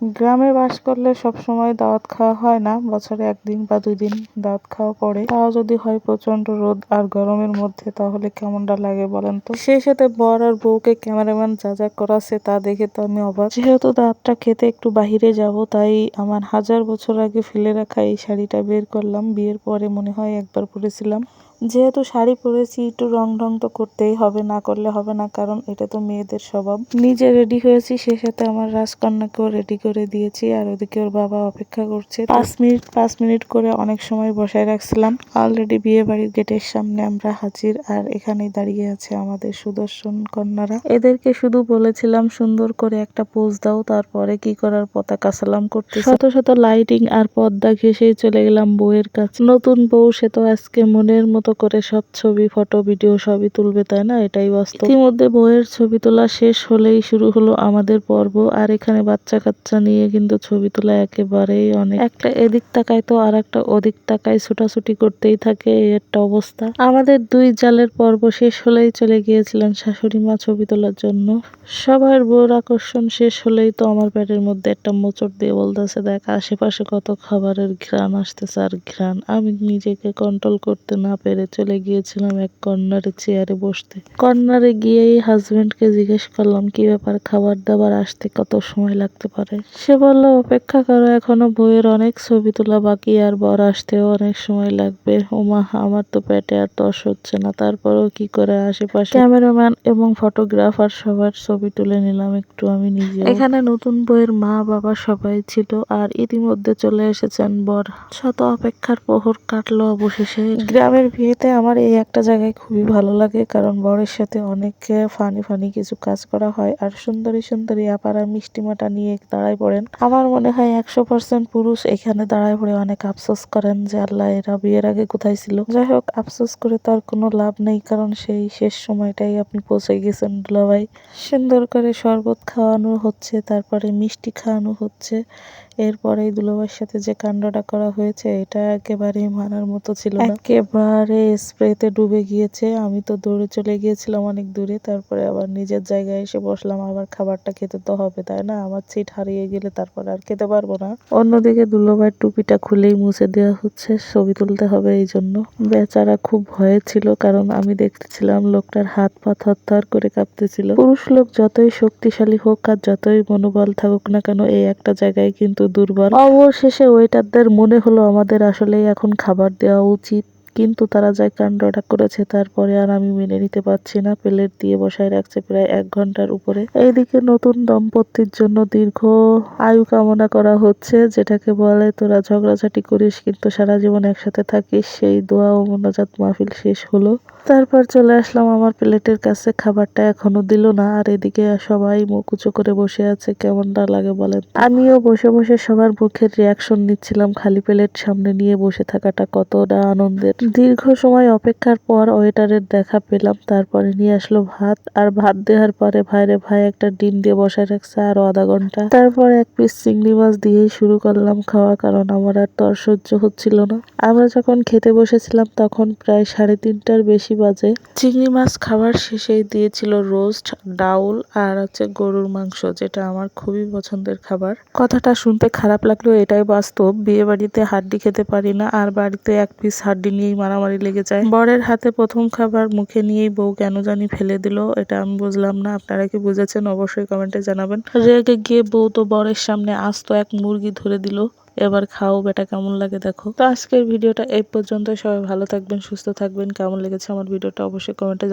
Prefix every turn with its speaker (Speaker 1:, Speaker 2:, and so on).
Speaker 1: গ্রামে বাস করলে সব সময় দাওয়াত খাওয়া হয় না। বছরে একদিন বা দুই দিন দাওয়াত খাওয়া পড়ে। তাও যদি হয় প্রচণ্ড রোদ আর গরমের মধ্যে, তাহলে কেমনটা লাগে বলেন তো? সেই সাথে বর আর বউকে ক্যামেরাম্যান যা যা করাছে তা দেখে তো আমি অবাক। যেহেতু দাঁতটা খেতে একটু বাহিরে যাব, তাই আমার হাজার বছর আগে ফেলে রাখা এই শাড়িটা বের করলাম। বিয়ের পরে মনে হয় একবার পরেছিলাম। যেহেতু শাড়ি পরেছি, একটু রং ঢং তো করতেই হবে, না করলে হবে না, কারণ এটা তো মেয়েদের স্বভাব। নিজে রেডি হয়েছি, সে সাথে আমার রাজকন্যাকেও রেডি করে দিয়েছি, আর ওদিকে ওর বাবা অপেক্ষা করছে। পাঁচ মিনিট পাঁচ মিনিট করে অনেক সময় বসায় রাখছিলাম। অলরেডি বিয়ে বাড়ির গেটের সামনে আমরা হাজির, আর এখানেই দাঁড়িয়ে আছে আমাদের সুদর্শন কন্যারা। এদেরকে শুধু বলেছিলাম, সুন্দর করে একটা পোজ দাও, তারপরে কি করার পতাকা সালাম করতে শত শত লাইটিং আর পর্দা ঘেসেই চলে গেলাম বউয়ের কাছে। নতুন বউ, সে তো আজকে মনের মতো করে সব ছবি ফটো ভিডিও সবই তুলবে তাই না? এটাই বাস্তব। ইতিমধ্যে বইয়ের ছবি তোলা শেষ হলেই শুরু হলো আমাদের পর্ব আর এখানে বাচ্চা কাচ্চা নিয়ে কিন্তু ছবি তোলা একেবারেই অনেক একটা এদিক তাকায় তো আর একটা ওদিক তাকায় ছুটাছুটি করতেই থাকে এই একটা অবস্থা। আমাদের দুই জালের পর্ব শেষ হলেই চলে গিয়েছিলেন শাশুড়ি মা ছবি তোলার জন্য। সবার বউর আকর্ষণ শেষ হলেই তো আমার পেটের মধ্যে একটা মোচড় দিয়ে বলতেছে দেখ আশেপাশে কত খাবারের ঘ্রাণ আসতেছে আর ঘ্রাণ। আমি নিজেকে কন্ট্রোল করতে না পেরে চলে গিয়েছিলাম এক কর্নারে চেয়ারে বসতে। কর্নারে গিয়েই হাজবেন্ডকে জিজ্ঞেস করলাম, কি ব্যাপার? খাবার দাবার আসতে কত সময় লাগতে পারে? সে বলল, অপেক্ষা করো, এখনও বইয়ের অনেক ছবি তোলা বাকি, আর বর আসতেও অনেক সময় লাগবে। ওমা, আমার তো পেটে আর তস হচ্ছে না, তারপরেও কি করে আশেপাশে? ক্যামেরাম্যান এবং ফটোগ্রাফার সবার ছবি তুলে নিলাম, একটু আমি নিজে এখানে নতুন বইয়ের মা বাবা সবাই ছিল, আর ইতিমধ্যে চলে এসেছেন বর। শত অপেক্ষার প্রহর কাটলো অবশেষে। গ্রামের বিয়েতে আমার এই একটা জায়গায় খুবই ভালো লাগে, কারণ বরের সাথে অনেক ফানি ফানি কিছু কাজ করা হয় আর সুন্দরী সুন্দরী আপারা মিষ্টিমাটা নিয়ে দাঁড়ায় পড়েন। আমার মনে হয় একশো পার্সেন্ট পুরুষ এখানে দাঁড়ায় পড়ে অনেক আফসোস করেন যে আল্লাহ এরা বিয়ের আগে কোথায় ছিল। যাই হোক, আফসোস করে তো আর কোনো লাভ নেই, কারণ সেই শেষ সময়টাই আপনি পৌঁছে গেছেন দুলাভাই সুন্দর করে শরবত খাওয়ানো হচ্ছে, তারপরে মিষ্টি খাওয়ানো হচ্ছে। এরপরে দুলাভাইয়ের সাথে যে কাণ্ডটা করা হয়েছে, এটা একেবারেই মানার মতো ছিল একেবারে স্প্রেতে ডুবে গিয়েছে। আমি তো দৌড়ে চলে গিয়েছিলাম অনেক দূরে, তারপরে আবার নিজের জায়গায় এসে বসলাম। আবার খাবারটা খেতে তো হবে, তাই না? আমার সিট হারিয়ে গেলে তারপর আর খেতে পারব না। অন্যদিকে দুলাভাইয়ের টুপিটা খুলেই মুছে দেওয়া হচ্ছে, ছবি তুলতে হবে এই জন্য। বেচারা খুব ভয়ে ছিল, কারণ আমি দেখতেছিলাম লোকটার হাত পা থরথর করে কাঁপতেছিল। পুরুষ লোক যতই শক্তিশালী হোক আর যতই মনোবল থাকুক না কেন, এই একটা জায়গায় কিন্তু দুর্বল। অবশেষে ওয়েটারদের মনে হলো, আমাদের আসলেই এখন খাবার দেওয়া উচিত। কিন্তু তারা যা কাণ্ডটা করেছে, তারপরে আর আমি মেনে নিতে পারছি না। প্লেট দিয়ে বসায় রাখছে প্রায় এক ঘণ্টার উপরে। এইদিকে নতুন দম্পতির জন্য দীর্ঘ আয়ু কামনা করা হচ্ছে। যেটাকে বলে, তোরা ঝগড়াঝাটি করিস, কিন্তু সারা জীবন একসাথে থাকিস। সেই দোয়া ও মোনাজাত মাহফিল শেষ হলো। তারপর চলে আসলাম আমার প্লেটের কাছে। খাবারটা এখনও দিল না। আর এদিকে সবাই মুখ উঁচু করে বসে আছে। কেমনটা লাগে বলেন? আমিও বসে বসে সবার মুখের রিয়াকশন নিচ্ছিলাম। খালি প্লেট সামনে নিয়ে বসে থাকাটা কতটা আনন্দের। দীর্ঘ সময় অপেক্ষার পর ওয়েটারের দেখা পেলাম। তারপরে নিয়ে আসলো ভাত। আর ভাত দেওয়ার পরে ভাইরে ভাই একটা ডিম দিয়ে বসায় রাখছে আরও আধা ঘণ্টা। তারপর এক পিস চিংড়ি মাছ দিয়েই শুরু করলাম খাওয়া কারণ আমার আর তর সহ্য হচ্ছিল না। আমরা যখন খেতে বসেছিলাম, তখন প্রায় সাড়ে তিনটার বেশি বাজে। চিংড়ি মাছ খাবার শেষেই দিয়েছিল রোস্ট, ডাউল আর হচ্ছে গরুর মাংস, যেটা আমার খুবই পছন্দের খাবার। কথাটা শুনতে খারাপ লাগল এটাই বাস্তব। বিয়ে বাড়িতে হাড্ডি খেতে পারি না, আর বাড়িতে এক পিস হাড্ডি নিয়েই মারামারি লেগে যায়। বরের হাতে প্রথম খাবার মুখে নিয়েই বউ কেন জানি ফেলে দিল, এটা আমি বুঝলাম না। আপনারা কি বুঝেছেন? অবশ্যই কমেন্টে জানাবেন। রেগে গিয়ে বউ তো বরের সামনে আস্ত এক মুরগি ধরে দিল। এবার খাও, বেটা, কেমন লাগে দেখো। তো আজকের ভিডিওটা এই পর্যন্ত সবাই ভালো থাকবেন, সুস্থ থাকবেন। কেমন লেগেছে আমার ভিডিওটা অবশ্যই কমেন্টে